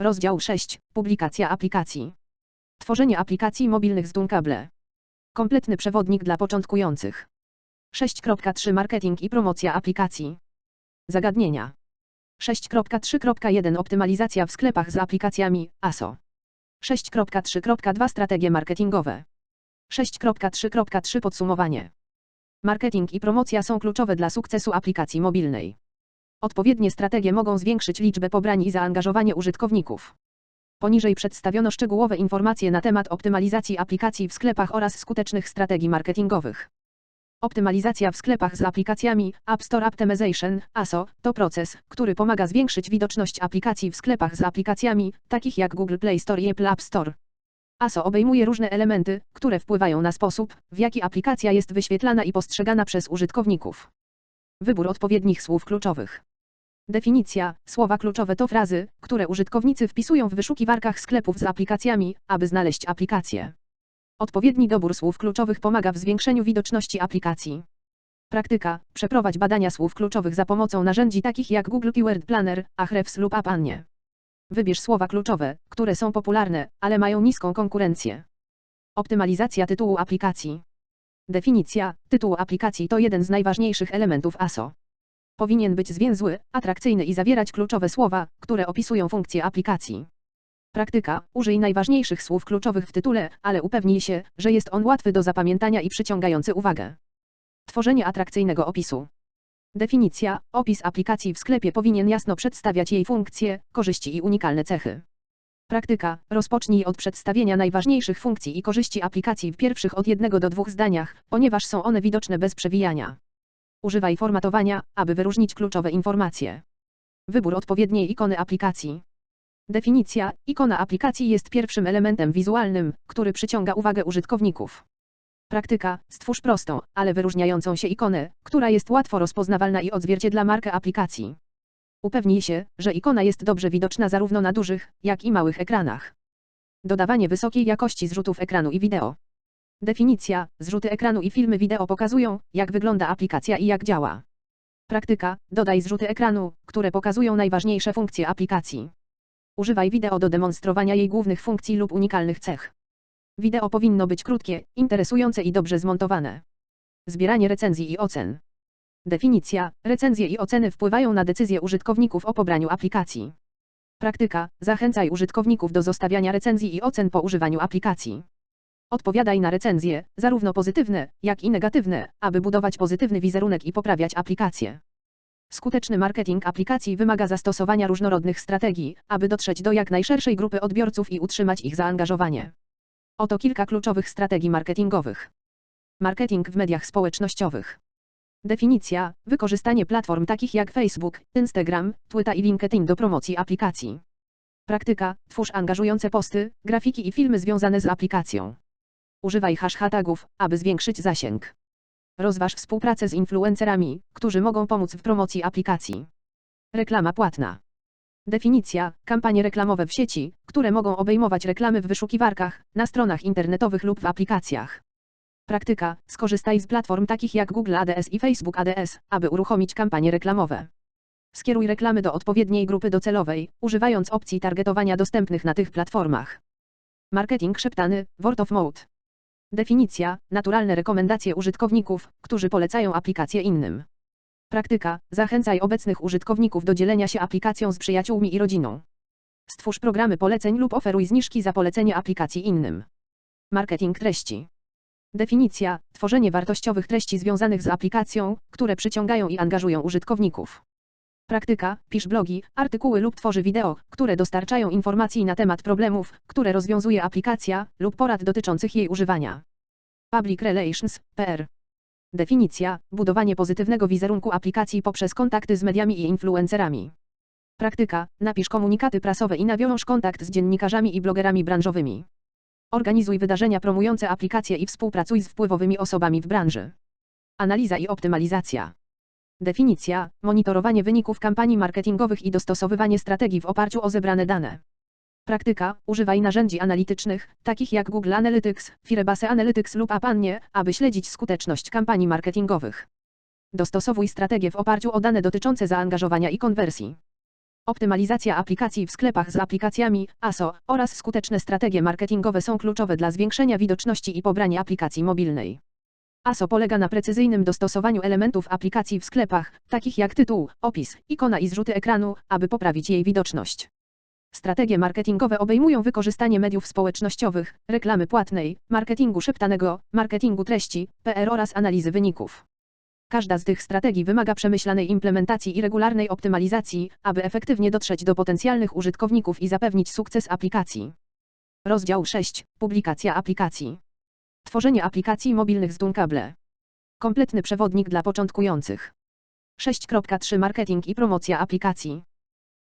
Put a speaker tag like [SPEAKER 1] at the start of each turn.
[SPEAKER 1] Rozdział 6. Publikacja aplikacji. Tworzenie aplikacji mobilnych z Dunkable. Kompletny przewodnik dla początkujących. 6.3 Marketing i promocja aplikacji. Zagadnienia. 6.3.1 Optymalizacja w sklepach z aplikacjami ASO. 6.3.2 Strategie marketingowe. 6.3.3 Podsumowanie. Marketing i promocja są kluczowe dla sukcesu aplikacji mobilnej. Odpowiednie strategie mogą zwiększyć liczbę pobrań i zaangażowanie użytkowników. Poniżej przedstawiono szczegółowe informacje na temat optymalizacji aplikacji w sklepach oraz skutecznych strategii marketingowych. Optymalizacja w sklepach z aplikacjami App Store Optimization ASO to proces, który pomaga zwiększyć widoczność aplikacji w sklepach z aplikacjami, takich jak Google Play Store i Apple App Store. ASO obejmuje różne elementy, które wpływają na sposób, w jaki aplikacja jest wyświetlana i postrzegana przez użytkowników. Wybór odpowiednich słów kluczowych. Definicja: Słowa kluczowe to frazy, które użytkownicy wpisują w wyszukiwarkach sklepów z aplikacjami, aby znaleźć aplikację. Odpowiedni dobór słów kluczowych pomaga w zwiększeniu widoczności aplikacji. Praktyka: Przeprowadź badania słów kluczowych za pomocą narzędzi takich jak Google Keyword Planner, Ahrefs lub Apanie. Wybierz słowa kluczowe, które są popularne, ale mają niską konkurencję. Optymalizacja tytułu aplikacji. Definicja: Tytuł aplikacji to jeden z najważniejszych elementów ASO. Powinien być zwięzły, atrakcyjny i zawierać kluczowe słowa, które opisują funkcje aplikacji. Praktyka: Użyj najważniejszych słów kluczowych w tytule, ale upewnij się, że jest on łatwy do zapamiętania i przyciągający uwagę. Tworzenie atrakcyjnego opisu. Definicja: Opis aplikacji w sklepie powinien jasno przedstawiać jej funkcje, korzyści i unikalne cechy. Praktyka: Rozpocznij od przedstawienia najważniejszych funkcji i korzyści aplikacji w pierwszych od jednego do dwóch zdaniach, ponieważ są one widoczne bez przewijania. Używaj formatowania, aby wyróżnić kluczowe informacje. Wybór odpowiedniej ikony aplikacji. Definicja: Ikona aplikacji jest pierwszym elementem wizualnym, który przyciąga uwagę użytkowników. Praktyka: Stwórz prostą, ale wyróżniającą się ikonę, która jest łatwo rozpoznawalna i odzwierciedla markę aplikacji. Upewnij się, że ikona jest dobrze widoczna zarówno na dużych, jak i małych ekranach. Dodawanie wysokiej jakości zrzutów ekranu i wideo. Definicja: Zrzuty ekranu i filmy wideo pokazują, jak wygląda aplikacja i jak działa. Praktyka: Dodaj zrzuty ekranu, które pokazują najważniejsze funkcje aplikacji. Używaj wideo do demonstrowania jej głównych funkcji lub unikalnych cech. Wideo powinno być krótkie, interesujące i dobrze zmontowane. Zbieranie recenzji i ocen. Definicja: Recenzje i oceny wpływają na decyzje użytkowników o pobraniu aplikacji. Praktyka: Zachęcaj użytkowników do zostawiania recenzji i ocen po używaniu aplikacji. Odpowiadaj na recenzje, zarówno pozytywne, jak i negatywne, aby budować pozytywny wizerunek i poprawiać aplikację. Skuteczny marketing aplikacji wymaga zastosowania różnorodnych strategii, aby dotrzeć do jak najszerszej grupy odbiorców i utrzymać ich zaangażowanie. Oto kilka kluczowych strategii marketingowych. Marketing w mediach społecznościowych. Definicja: wykorzystanie platform takich jak Facebook, Instagram, Twitter i LinkedIn do promocji aplikacji. Praktyka: twórz angażujące posty, grafiki i filmy związane z aplikacją. Używaj hashtagów, aby zwiększyć zasięg. Rozważ współpracę z influencerami, którzy mogą pomóc w promocji aplikacji. Reklama płatna. Definicja: kampanie reklamowe w sieci, które mogą obejmować reklamy w wyszukiwarkach, na stronach internetowych lub w aplikacjach. Praktyka: skorzystaj z platform takich jak Google ADS i Facebook ADS, aby uruchomić kampanie reklamowe. Skieruj reklamy do odpowiedniej grupy docelowej, używając opcji targetowania dostępnych na tych platformach. Marketing szeptany, word of mouth. Definicja: naturalne rekomendacje użytkowników, którzy polecają aplikację innym. Praktyka: zachęcaj obecnych użytkowników do dzielenia się aplikacją z przyjaciółmi i rodziną. Stwórz programy poleceń lub oferuj zniżki za polecenie aplikacji innym. Marketing treści. Definicja: tworzenie wartościowych treści związanych z aplikacją, które przyciągają i angażują użytkowników. Praktyka: pisz blogi, artykuły lub tworzy wideo, które dostarczają informacji na temat problemów, które rozwiązuje aplikacja, lub porad dotyczących jej używania. Public Relations, PR. Definicja: budowanie pozytywnego wizerunku aplikacji poprzez kontakty z mediami i influencerami. Praktyka: napisz komunikaty prasowe i nawiąż kontakt z dziennikarzami i blogerami branżowymi. Organizuj wydarzenia promujące aplikacje i współpracuj z wpływowymi osobami w branży. Analiza i optymalizacja. Definicja: monitorowanie wyników kampanii marketingowych i dostosowywanie strategii w oparciu o zebrane dane. Praktyka: używaj narzędzi analitycznych, takich jak Google Analytics, Firebase Analytics lub Apanie, aby śledzić skuteczność kampanii marketingowych. Dostosowuj strategię w oparciu o dane dotyczące zaangażowania i konwersji. Optymalizacja aplikacji w sklepach z aplikacjami ASO oraz skuteczne strategie marketingowe są kluczowe dla zwiększenia widoczności i pobrania aplikacji mobilnej. ASO polega na precyzyjnym dostosowaniu elementów aplikacji w sklepach, takich jak tytuł, opis, ikona i zrzuty ekranu, aby poprawić jej widoczność. Strategie marketingowe obejmują wykorzystanie mediów społecznościowych, reklamy płatnej, marketingu szeptanego, marketingu treści, PR oraz analizy wyników. Każda z tych strategii wymaga przemyślanej implementacji i regularnej optymalizacji, aby efektywnie dotrzeć do potencjalnych użytkowników i zapewnić sukces aplikacji. Rozdział 6. Publikacja aplikacji. Tworzenie aplikacji mobilnych z Dunkable. Kompletny przewodnik dla początkujących. 6.3 Marketing i promocja aplikacji.